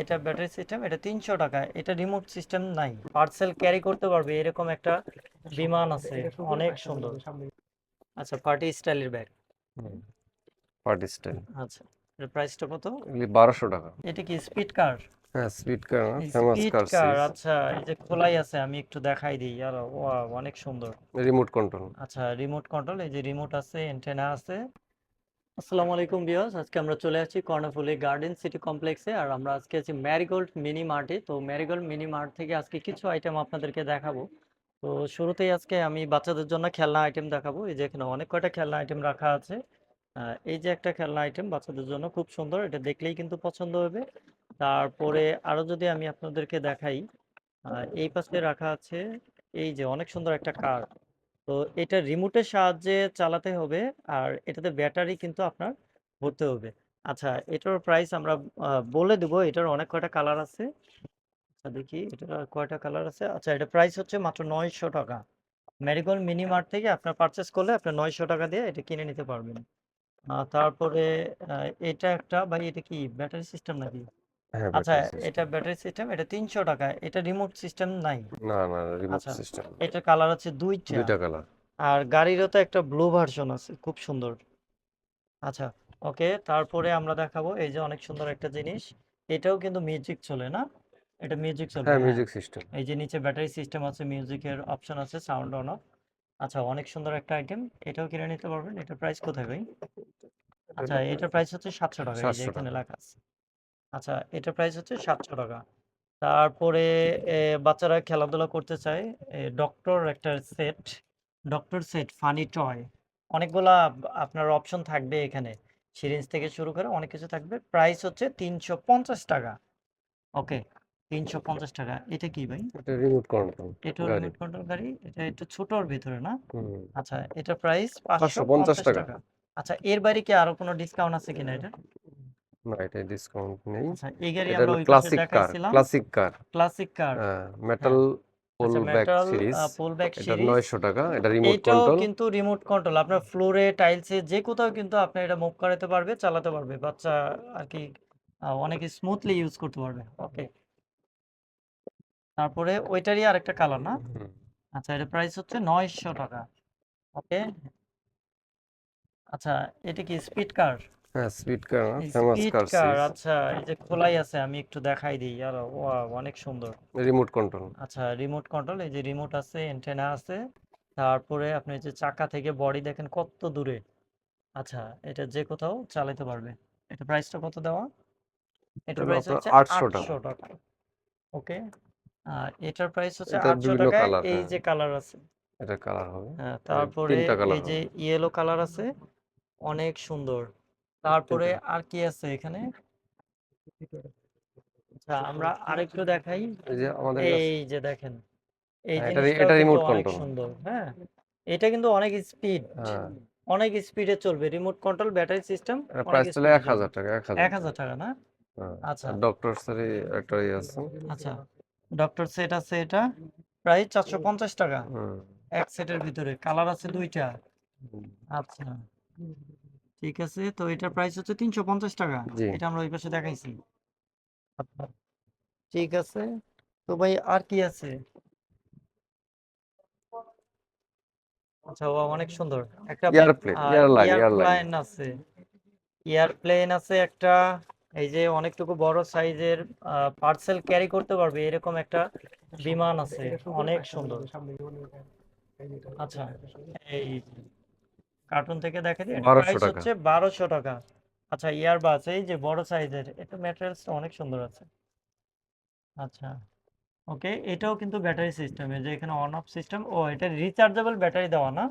এটা battery system এটা তিনশো টাকা। এটা রিমোট সিস্টেম নাই। পার্সেল ক্যারি করতে পারবে এরকম একটা বিমান আছে। অনেক সুন্দর। আচ্ছা পার্টি স্টাইলের ব্যাগ পার্টি স্টাইল আচ্ছা এর প্রাইসটা কত? বারোশো টাকা। এটা কি স্পিড কার হ্যাঁ স্পিড কার ফেমাস কার আচ্ছা এই যে খোলাই আছে আমি একটু দেখাই দিই। আর ওয়াও অনেক সুন্দর। রিমোট কন্ট্রোল আচ্ছা রিমোট কন্ট্রোল এই যে রিমোট আছে এন্টেনা আছে। আসসালামু আলাইকুম ভিউয়ার্স। আজকে আমরা চলে আসছি কর্ণফুলি গার্ডেন সিটি কমপ্লেক্সে আর আমরা আজকে আছি ম্যারিগোল্ড মিনি মার্টে। তো ম্যারিগোল্ড মিনি মার্ট থেকে আজকে কিছু আইটেম আপনাদেরকে দেখাবো। তো শুরুতেই আজকে আমি বাচ্চাদের জন্য খেলনা আইটেম দেখাবো। এই যে এখানে অনেক কয়টা খেলনা আইটেম রাখা আছে। এই যে একটা খেলনা আইটেম বাচ্চাদের জন্য খুব সুন্দর। এটা দেখলেই কিন্তু পছন্দ হবে। তারপরে আরও যদি আমি আপনাদেরকে দেখাই এই পাশে রাখা আছে, এই যে অনেক সুন্দর একটা কার তো এটা রিমোটের সাহায্যে চালাতে হবে আর এটাতে ব্যাটারি কিন্তু আপনার ভরতে হবে। আচ্ছা এটার প্রাইস আমরা বলে দেবো, এটার অনেক কয়টা কালার আছে? আচ্ছা দেখি, এটার কয়টা কালার আছে? আচ্ছা এটা প্রাইস হচ্ছে মাত্র নয়শো টাকা। ম্যারিগোল্ড মিনি মার্ট থেকে আপনার পারচেস করলে আপনার নয়শো টাকা দিয়ে এটা কিনে নিতে পারবেন। তারপরে এটা একটা, ভাই, এটা কি ব্যাটারি সিস্টেম নাকি? হ্যাঁ আচ্ছা ব্যাটারি সিস্টেম এটা ব্যাটারি সিস্টেম এটা তিনশো টাকা এটা রিমোট সিস্টেম নাই? না না রিমোট আচ্ছা সিস্টেম এটা কালার আছে দুইটা। দুইটা কালার আর গাড়িরও তো একটা ব্লু ভার্সন আছে খুব সুন্দর। আচ্ছা ওকে তারপরে আমরা দেখাবো এই যে অনেক সুন্দর একটা জিনিস। এটাও কিন্তু মিউজিক চলে না? এটা মিউজিক চলে হ্যাঁ হ্যাঁ। মিউজিক সিস্টেম এই যে নিচে ব্যাটারি সিস্টেম আছে মিউজিকের অপশন আছে সাউন্ড অন অফ আচ্ছা অনেক সুন্দর একটা আইটেম এটাও কিনে নিতে পারবেন এটার প্রাইস কোথায় ভাই? আচ্ছা এটার প্রাইস হচ্ছে সাতশো টাকা এই যে এখানে টাকা। লেখা আছে। আচ্ছা এটার প্রাইস হচ্ছে সাতশো টাকা। তারপরে বাচ্চারা খেলাধুলা করতে চায় ডক্টর একটা set doctor set funny toy অনেকগুলা আপনার অপশন থাকবে এখানে। সিরিঞ্জ থেকে শুরু করে অনেক কিছু থাকবে। প্রাইস হচ্ছে তিনশো পঞ্চাশ টাকা। ওকে তিনশো পঞ্চাশ টাকা। এটা কি ভাই? এটা রিমোট কন্ট্রোল এটা রিমোট কন্ট্রোল গাড়ি। এটা একটু ছোটর ভিতরে না? আচ্ছা এটা প্রাইস পাঁচশো পঞ্চাশ টাকা। আচ্ছা এর বাইরে কি আরও কোনো ডিসকাউন্ট আছে কিনা এটা? না এটা ডিসকাউন্ট নেই। আচ্ছা এই গাড়ি এটা আমরা হলো ওই classic car classic car classic car metal pull back series pull back এটা সিরিজ নয়শো টাকা এটা রিমোট কন্ট্রোল কিন্তু রিমোট কন্ট্রোল আপনার ফ্লোরে টাইলসে যে কোথাও কিন্তু আপনি এটা মুভ করাতে পারবে চালাতে পারবে। বাচ্চা আর কি অনেক স্মুথলি ইউজ করতে পারবে। ওকে তারপরে ওইটারই আরেকটা কালার না? আচ্ছা এটা প্রাইস হচ্ছে নয়শো টাকা। ওকে আচ্ছা এটা কি স্পিড কার হ্যাঁ স্পিড কার ফেমাস কার কার আচ্ছা এই যে খোলাই আছে আমি একটু দেখাই দিই আর ওয়াও অনেক সুন্দর। রিমোট কন্ট্রোল আচ্ছা রিমোট কন্ট্রোল এই যে রিমোট আছে এন্টেনা আছে তারপরে আপনি যে চাকা থেকে বডি দেখেন কত দূরে। আচ্ছা এটা যে কোথাও চালাতে পারবে। এটা প্রাইসটা কত দেওয়া? এটা প্রাইস হচ্ছে 800 টাকা। টাকা। ওকে আর এটার প্রাইস হচ্ছে এটার আটশো বিভিন্ন টাকায় কালার এই হ্যাঁ। যে কালার আছে। এটা কালার হবে। হ্যাঁ তারপরে এই যে ইয়েলো কালার আছে অনেক সুন্দর। তারপরে আর কি আছে এখানে? আচ্ছা আমরা আরেকটু দেখাই। এই যে আমাদের এই যে দেখেন এই হ্যাঁ, এটা এটা রিমোট কন্ট্রোল সুন্দর হ্যাঁ? এটা কিন্তু অনেক স্পিড হ্যাঁ। অনেক স্পিডে চলবে। Remote control battery system price চলে স্পিডে এক হাজার চলবে। টাকা এক এক হাজার হাজার টাকা না? হ্যাঁ আচ্ছা। ডক্টর সারি একটা ইয়ে আছে। আচ্ছা ডক্টর সেট আছে এটা প্রাইস চারশো পঞ্চাশ টাকা। হুম। এক সেটের ভিতরে কালার আছে দুইটা। আচ্ছা। ঠিক আছে? তো এটার প্রাইস হচ্ছে তিনশো পঞ্চাশ টাকা। এটা আমরা ওই পাশে দেখাইছি। ঠিক আছে। তো ভাই আর কি আছে? আচ্ছা ও অনেক সুন্দর। একটা এয়ারপ্লেন এয়ারলাইন এয়ারলাইন আছে। এয়ারপ্লেন আছে একটা এই যে অনেকটুকু বড় সাইজের পার্সেল ক্যারি করতে পারবে এরকম একটা বিমান আছে। অনেক সুন্দর। আচ্ছা এই কার্টুন থেকে দেখে দিই প্রাইস হচ্ছে বারোশো টাকা। আচ্ছা ইয়ারবাস এই যে বড় সাইজের এটা ম্যাটেরিয়ালসটা অনেক সুন্দর আছে। আচ্ছা ওকে এটাও কিন্তু ব্যাটারি সিস্টেম এই যে এখানে অন অফ সিস্টেম ও এটা রিচার্জেবল ব্যাটারি দেওয়া না?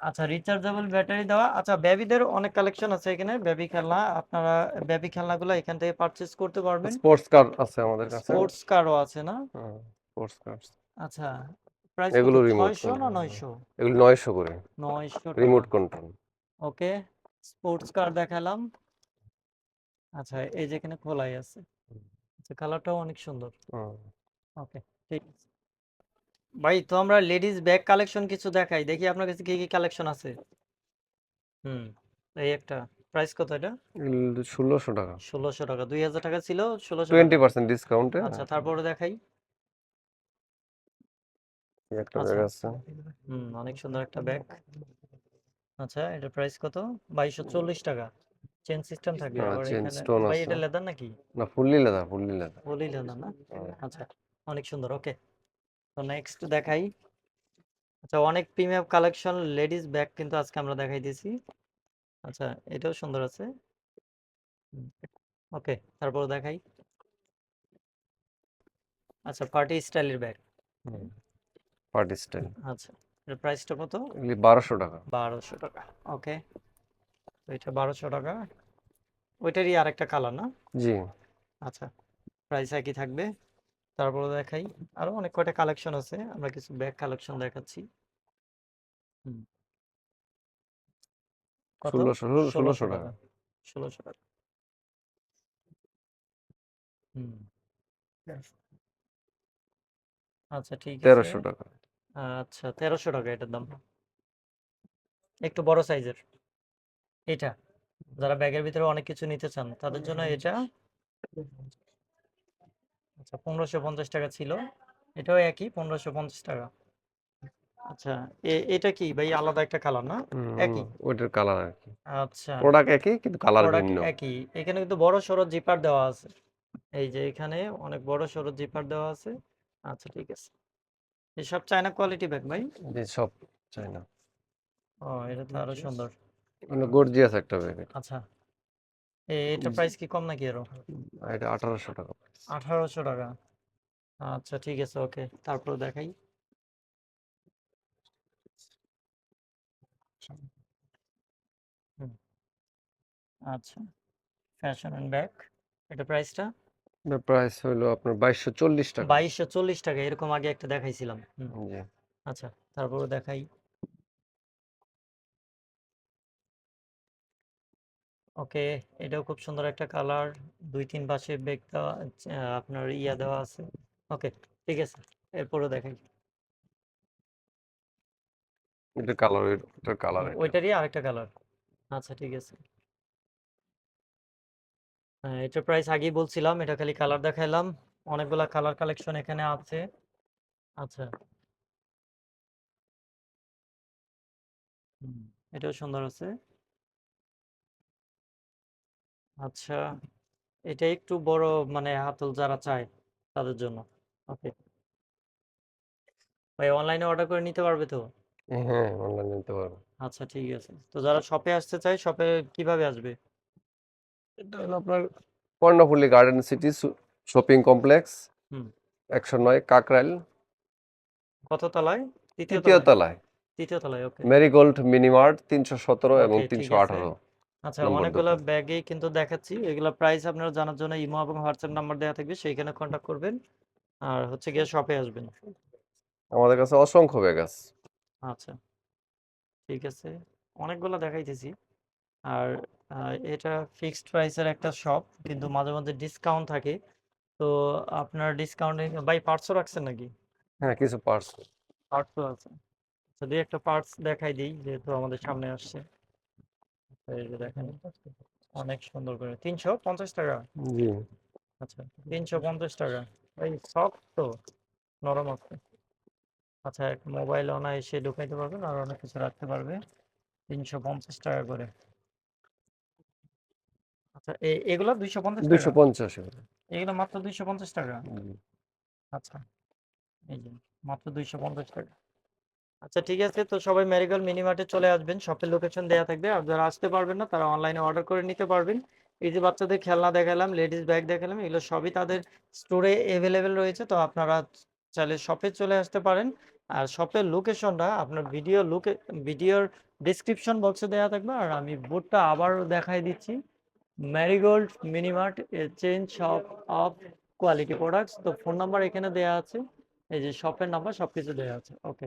আচ্ছা রিচার্জেবল ব্যাটারি দেওয়া। আচ্ছা বেবিদের অনেক কালেকশন আছে এখানে বেবি খেলনা আপনারা বেবি খেলনাগুলো এখান থেকে পারচেজ করতে পারবেন। স্পোর্টস কার আছে আমাদের কাছে। স্পোর্টস কারও আছে না? স্পোর্টস কার আচ্ছা প্রাইস এগুলো রিমোট না নয়শো? এগুলো নয়শো করে। নয়শো remote control okay sports car দেখালাম। আচ্ছা এই যে এখানে খোলাই আছে। আচ্ছা কালারটাও অনেক সুন্দর। ওকে ঠিক আছে। ভাই তো আমরা লেডিস ব্যাগ কালেকশন কিছু দেখাই। দেখি আপনার কাছে কি কি কালেকশন আছে। হুম এই একটা। প্রাইস কত এটা? ষোলোশো টাকা। ষোলোশো টাকা। দুই হাজার টাকা ছিল ষোলোশো টোয়েন্টি পার্সেন্ট ডিসকাউন্টে আচ্ছা তারপরে দেখাই। একটা আচ্ছা। ব্যাগ আছে? হুম অনেক সুন্দর একটা ব্যাগ আচ্ছা এটা প্রাইস কত? বাইশশো চল্লিশ টাকা। চেন সিস্টেম থাকবে আবার এখানে। ভাই এটা লেদার নাকি? না ফুললি লেদার ফুললি লেদার বলি লেদার না? আচ্ছা অনেক সুন্দর ওকে তো নেক্সট দেখাই। আচ্ছা অনেক প্রিমিয়াম কালেকশন লেডিস ব্যাগ কিন্তু আজকে আমরা দেখাই দিয়েছি। আচ্ছা এটাও সুন্দর আছে। ওকে তারপর দেখাই। আচ্ছা পার্টি স্টাইলের ব্যাগ পার্টি স্টাইল আচ্ছা এর প্রাইসটা কত? এগুলি বারোশো টাকা। বারোশো টাকা ওকে তো এটা বারোশো টাকা। ওইটারই আরেকটা কালার না? জি। আচ্ছা প্রাইস একই থাকবে। তারপরে দেখাই। আরও অনেক কয়টা কালেকশন আছে আমরা কিছু ব্যাগ কালেকশন দেখাচ্ছি। ষোলোশো ষোলোশো টাকা। ষোলোশো টাকা। হুম। আচ্ছা ঠিক আছে। তেরোশো টাকা। আচ্ছা তেরোশো টাকা এটার দাম। একটু বড় সাইজের। এটা। যারা ব্যাগের ভিতরে অনেক কিছু নিতে চান তাদের জন্য এটা আচ্ছা পনেরোশো পঞ্চাশ টাকা ছিল। এটাও একই পনেরোশো পঞ্চাশ টাকা। আচ্ছা এ- এটা কি? ভাই আলাদা একটা কালার না? একই? ওইটার কালার আর কি আচ্ছা। প্রোডাক্ট একই কিন্তু কালার ভিন্ন। একই। এখানে কিন্তু বড় সড়ো জিপার দেওয়া আছে। এই যে এখানে অনেক বড় সড়ো জিপার দেওয়া আছে। আচ্ছা ঠিক আছে। এসব চায়না কোয়ালিটি ব্যাগ ভাই? জি সব চায়না। ও এটা তো আরও সুন্দর। মানে গর্জিয়াস একটা ব্যাগ আচ্ছা। এ- এটা প্রাইস কি কম নাকি আরও এটা আঠারোশো টাকা আঠারোশো টাকা। আচ্ছা ঠিক আছে ওকে। তারপর দেখাই। হুম। আচ্ছা। ফ্যাশন অ্যান্ড ব্যাগ এটা প্রাইসটা এটার প্রাইস হলো আপনার বাইশশো চল্লিশ টাকা। বাইশশো চল্লিশ টাকা এরকম আগে একটা দেখাইছিলাম। জি। আচ্ছা তারপরে দেখাই। ওকে এটাও খুব সুন্দর একটা কালার দুই তিন পাশে বেগ দেওয়া আপনার ইয়া দেওয়া আছে। ওকে ঠিক আছে এরপরে দেখাই। কালার এটার কালার ওইটারই আরেকটা কালার আচ্ছা ঠিক আছে। হ্যাঁ এটার প্রাইস আগেই বলছিলাম এটা খালি কালার দেখাইলাম। অনেকগুলা কালার কালেকশন এখানে আছে। আচ্ছা। হুম, এটাও সুন্দর আছে। আচ্ছা এটা একটু বড় মানে হাতল যারা চায় তাদের জন্য। ওকে ভাই অনলাইনে অর্ডার করে নিতে পারবে তো? হ্যাঁ অনলাইনে নিতে পারব। আচ্ছা ঠিক আছে। তো যারা শপে আসতে চায় শপে কীভাবে আসবে? এটা হলো আপনার Karnaphuli garden city shopping complex hmm. একশো নয় কাকরাইল। কত তলায় তৃতীয় তলায়? তৃতীয় তলায় ওকে মেরিগোল্ড মিনিমার্ট তিনশো সতেরো এবং তিনশো। আঠারো। আচ্ছা অনেকগুলো। ব্যাগেই কিন্তু দেখাচ্ছি। এগুলো প্রাইস আপনারা জানার জন্য ইমো এবং হোয়াটসঅ্যাপ নাম্বার দেওয়া থাকবে সেইখানে কন্ট্যাক্ট করবেন। আর হচ্ছে গিয়ে শপে আসবেন। আমাদের কাছে অসংখ্য ব্যাগ আছে। আচ্ছা ঠিক আছে। অনেকগুলো দেখাইতেছি। আর এটা ফিক্সড প্রাইসের একটা শপ কিন্তু মাঝে মাঝে ডিসকাউন্ট থাকে। তো আপনার ডিসকাউন্টে বাই পার্টসও রাখছেন নাকি? হ্যাঁ কিছু পার্টস পার্টসও আছে। আচ্ছা দিয়ে একটা পার্টস দেখাই দিই যেহেতু আমাদের সামনে আসছে। এই যে দেখেন অনেক সুন্দর করে। তিনশো পঞ্চাশ টাকা? জি। আচ্ছা তিনশো পঞ্চাশ টাকা। এই সফট তো নরম আছে। আচ্ছা মোবাইল অনায়াসে ঢুকাইতে পারবেন আর অনেক কিছু রাখতে পারবে। তিনশো পঞ্চাশ টাকা করে। আচ্ছা এগুলো দুইশো পঞ্চাশ দুইশো টাকা পঞ্চাশ এগুলো। মাত্র দুইশো পঞ্চাশ টাকা? আচ্ছা এই যে মাত্র দুইশো পঞ্চাশ টাকা। আচ্ছা ঠিক আছে তো সবাই ম্যারিগোল্ড মিনি মার্টে চলে আসবেন। শপের লোকেশন দেওয়া থাকবে। আর যারা আসতে পারবেন না তারা অনলাইনে অর্ডার করে নিতে পারবেন। এই যে বাচ্চাদের খেলনা দেখালাম লেডিস ব্যাগ দেখালাম এগুলো সবই তাদের স্টোরে অ্যাভেলেবেল রয়েছে। তো আপনারা চাইলে শপে চলে আসতে পারেন। আর শপের লোকেশনটা আপনার ভিডিও লোকে ভিডিওর ডিসক্রিপশন বক্সে দেওয়া থাকবে। আর আমি বোর্ডটা আবারও দেখাই দিচ্ছি। Marigold minimart change shop of quality products তো ফোন নাম্বার এখানে দেওয়া আছে। এই যে শপের নাম্বার সবকিছু দেওয়া আছে। ওকে